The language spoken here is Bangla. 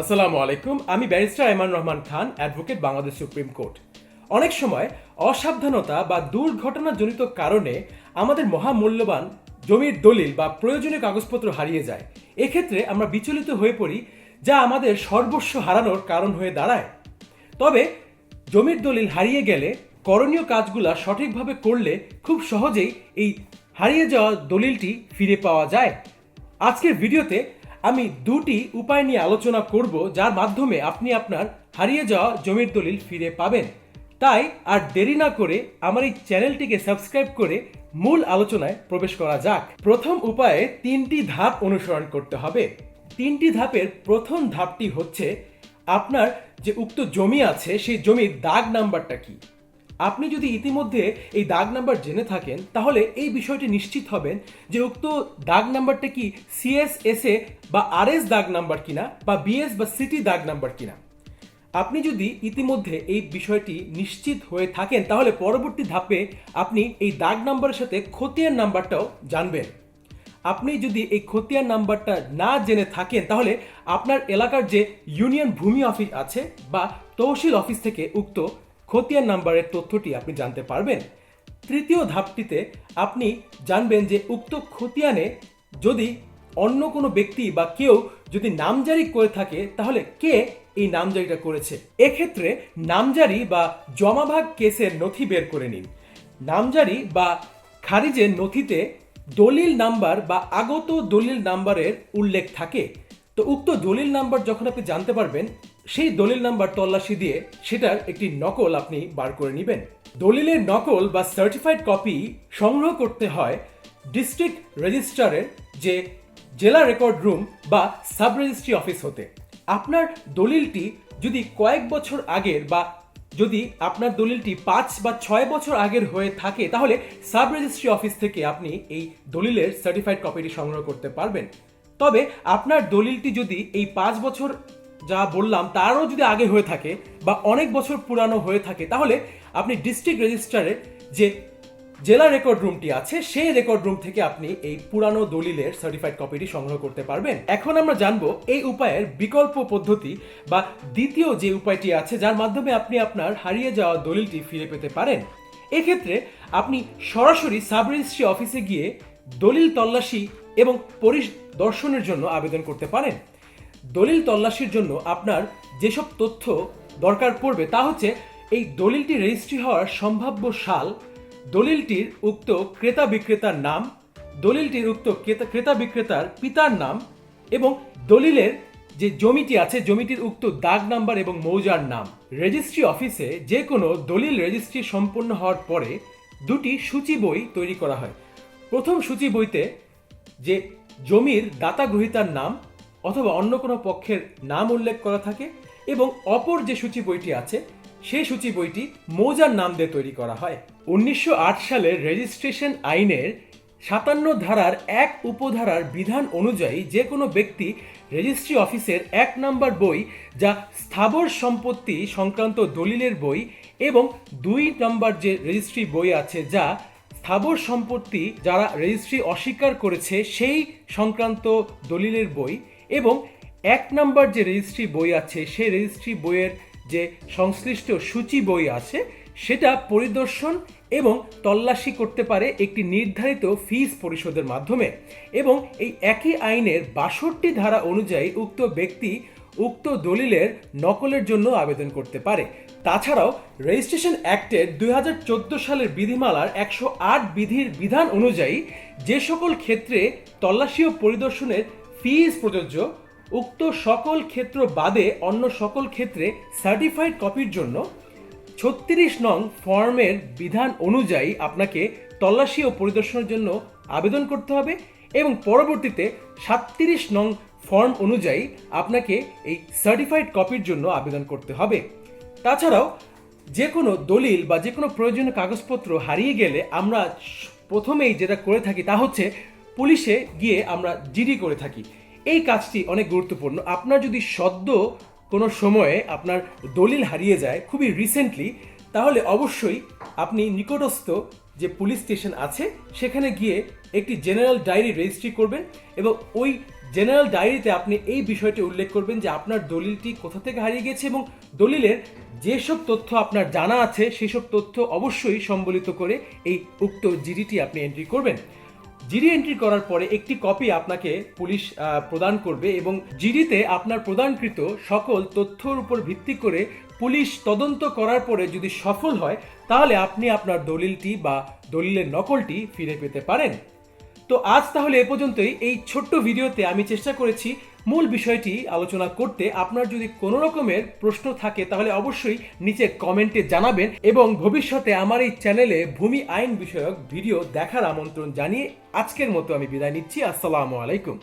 আসসালামু আলাইকুম, আমি barrister Eman Rahman Khan, advocate Bangladesh supreme court. অনেক সময় অসাবধানতা বা দুর্ঘটনাজনিত কারণে আমাদের মহামূল্যবান জমির দলিল বা প্রয়োজনীয় কাগজপত্র হারিয়ে যায়। এক্ষেত্রে আমরা বিচলিত হয়ে পড়ি যা আমাদের সর্বস্ব হারানোর কারণ হয়ে দাঁড়ায়। তবে জমির দলিল হারিয়ে গেলে করণীয় কাজগুলা সঠিকভাবে করলে খুব সহজেই এই হারিয়ে যাওয়া দলিলটি ফিরে পাওয়া যায়। আজকের ভিডিওতে আমি দুটি উপায় নিয়ে আলোচনা করব যার মাধ্যমে আপনি আপনার হারিয়ে যাওয়া জমির দলিল ফিরে পাবেন। তাই আর দেরি না করে আমার এই চ্যানেলটিকে সাবস্ক্রাইব করে মূল আলোচনায় প্রবেশ করা যাক। প্রথম উপায়ে তিনটি ধাপ অনুসরণ করতে হবে। তিনটি ধাপের প্রথম ধাপটি হচ্ছে আপনার যে উক্ত জমি আছে, সেই জমির দাগ নাম্বারটা কি? আপনি যদি ইতিমধ্যে এই দাগ নাম্বার জেনে থাকেন, তাহলে এই বিষয়টি নিশ্চিত হবেন যে উক্ত দাগ নাম্বারটা কি সিএসএসএ বা আরএস দাগ নাম্বার কিনা বা বিএস বা সিটি দাগ নাম্বার কিনা। আপনি যদি ইতিমধ্যে এই বিষয়টি নিশ্চিত হয়ে থাকেন, তাহলে পরবর্তী ধাপে আপনি এই দাগ নাম্বারের সাথে খতিয়ান নাম্বারটাও জানবেন। আপনি যদি এই খতিয়ান নাম্বারটা না জেনে থাকেন, তাহলে আপনার এলাকার যে ইউনিয়ন ভূমি অফিস আছে বা তহসিল অফিস থেকে উক্ত খতিয়ান নাম্বারের তথ্যটি আপনি জানতে পারবেন। তৃতীয় ধাপটিতে আপনি জানবেন যে উক্ত খতিয়ানে যদি অন্য কোনো ব্যক্তি বা কেউ যদি নামজারি করে থাকে, তাহলে কে এই নামজারিটা করেছে? এক্ষেত্রে নামজারি বা জমাভাগ কেসের নথি বের করে নিন। নামজারি বা খারিজের নথিতে দলিল নাম্বার বা আগত দলিল নাম্বারের উল্লেখ থাকে। তো উক্ত দলিল নাম্বার যখন আপনি জানতে পারবেন সেই দলিল নাম্বার তল্লাশি দিয়ে সেটার একটি নকল আপনি বার করে নেবেন। দলিলের নকল বা সার্টিফাইড কপি সংগ্রহ করতে হয় ডিস্ট্রিক্ট রেজিস্ট্রারের যে জেলা রেকর্ড রুম বা সাব রেজিস্ট্রি অফিস হতে। আপনার দলিলটি যদি কয়েক বছর আগের বা যদি আপনার দলিলটি পাঁচ বা ছয় বছর আগের হয়ে থাকে, তাহলে সাব রেজিস্ট্রি অফিস থেকে আপনি এই দলিলের সার্টিফাইড কপিটি সংগ্রহ করতে পারবেন। তবে আপনার দলিলটি যদি এই পাঁচ বছর যা বললাম তারও যদি আগে হয়ে থাকে বা অনেক বছর পুরানো হয়ে থাকে, তাহলে আপনি ডিস্ট্রিক্ট রেজিস্ট্রারের যে জেলা রেকর্ড রুমটি আছে, সেই রেকর্ড রুম থেকে আপনি এই পুরানো দলিলের সার্টিফাইড কপিটি সংগ্রহ করতে পারবেন। এখন আমরা জানব এই উপায়ের বিকল্প পদ্ধতি বা দ্বিতীয় যে উপায়টি আছে, যার মাধ্যমে আপনি আপনার হারিয়ে যাওয়া দলিলটি ফিরে পেতে পারেন। এক্ষেত্রে আপনি সরাসরি সাব রেজিস্ট্রি অফিসে গিয়ে দলিল তল্লাশি এবং পরিদর্শনের জন্য আবেদন করতে পারেন। দলিল তল্লাশির জন্য আপনার যেসব তথ্য দরকার পড়বে তা হচ্ছে, এই দলিলটি রেজিস্ট্রি হওয়ার সম্ভাব্য সাল, দলিলটির উক্ত ক্রেতা বিক্রেতার নাম, দলিলটির উক্ত ক্রেতা- ক্রেতা বিক্রেতার পিতার নাম এবং দলিলের যে জমিটি আছে, জমিটির উক্ত দাগ নাম্বার এবং মৌজার নাম। রেজিস্ট্রি অফিসে যে কোনো দলিল রেজিস্ট্রি সম্পন্ন হওয়ার পরে দুটি সূচি বই তৈরি করা হয়। প্রথম সূচি বইতে যে জমির দাতা গ্রহীতার নাম অথবা অন্য কোনো পক্ষের নাম উল্লেখ করা থাকে এবং অপর যে সূচি বইটি আছে, সেই সূচি বইটি মৌজার নাম দিয়ে তৈরি করা হয়। উনিশশো সালের রেজিস্ট্রেশন আইনের সাতান্ন ধারার এক উপধারার বিধান অনুযায়ী যে কোনো ব্যক্তি রেজিস্ট্রি অফিসের এক নম্বর বই যা স্থাবর সম্পত্তি সংক্রান্ত দলিলের বই এবং দুই নম্বর যে রেজিস্ট্রি বই আছে যা স্থাবর সম্পত্তি যারা রেজিস্ট্রি অস্বীকার করেছে সেই সংক্রান্ত দলিলের বই এবং এক নম্বর যে রেজিস্ট্রি বই আছে, সেই রেজিস্ট্রি বইয়ের যে সংশ্লিষ্ট সূচি বই আছে, সেটা পরিদর্শন এবং তল্লাশি করতে পারে একটি নির্ধারিত ফিস পরিশোধের মাধ্যমে। এবং এই একই আইনের বাষট্টি ধারা অনুযায়ী উক্ত ব্যক্তি উক্ত দলিলের নকলের জন্য আবেদন করতে পারে। তাছাড়াও রেজিস্ট্রেশন অ্যাক্টের দুই হাজার চোদ্দ সালের বিধিমালার একশো আট বিধির বিধান অনুযায়ী যে সকল ক্ষেত্রে তল্লাশি ও পরিদর্শনের ফিস প্রযোজ্য। উক্ত সকল ক্ষেত্র বাদে অন্য সকল ক্ষেত্রে সার্টিফাইড কপির জন্য ছত্রিশ নং ফর্মের বিধান অনুযায়ী আপনাকে তল্লাশি ও পরিদর্শনের জন্য আবেদন করতে হবে এবং পরবর্তীতে সাতত্রিশ নং ফর্ম অনুযায়ী আপনাকে এই সার্টিফাইড কপির জন্য আবেদন করতে হবে। তাছাড়াও যে কোনো দলিল বা যে কোনো প্রয়োজনীয় কাগজপত্র হারিয়ে গেলে আমরা প্রথমেই যেটা করে থাকি তা হচ্ছে পুলিশে গিয়ে আমরা জিডি করে থাকি। এই কাজটি অনেক গুরুত্বপূর্ণ। আপনার যদি সদ্য কোনো সময়ে আপনার দলিল হারিয়ে যায় খুবই রিসেন্টলি তাহলে অবশ্যই আপনি নিকটস্থ যে পুলিশ স্টেশন আছে, সেখানে গিয়ে একটি জেনারেল ডায়েরি রেজিস্ট্রি করবেন এবং ওই জেনারেল ডায়েরিতে আপনি এই বিষয়টি উল্লেখ করবেন যে আপনার দলিলটি কোথা থেকে হারিয়ে গেছে এবং দলিলের যেসব তথ্য আপনার জানা আছে, সেসব তথ্য অবশ্যই সম্বলিত করে এই উক্ত জিডিটি আপনি এন্ট্রি করবেন। জিডি এন্ট্রি করার পরে একটি কপি আপনাকে পুলিশ প্রদান করবে এবং জিডিতে আপনার প্রদানকৃত সকল তথ্যর উপর ভিত্তি করে পুলিশ তদন্ত করার পরে যদি সফল হয়, তাহলে আপনি আপনার দলিলটি বা দলিলের নকলটি ফিরে পেতে পারেন। তো আজ তাহলে এ পর্যন্তই। এই ছোট্ট ভিডিওতে আমি চেষ্টা করেছি মূল বিষয়টি আলোচনা করতে আপনার যদি কোনো রকমের প্রশ্ন থাকে, তাহলে অবশ্যই নিচে কমেন্টে জানাবেন এবং ভবিষ্যতে আমার এই চ্যানেলে ভূমি আইন বিষয়ক ভিডিও দেখার আমন্ত্রণ জানিয়ে আজকের মতো আমি বিদায় নিচ্ছি। আসসালামু আলাইকুম।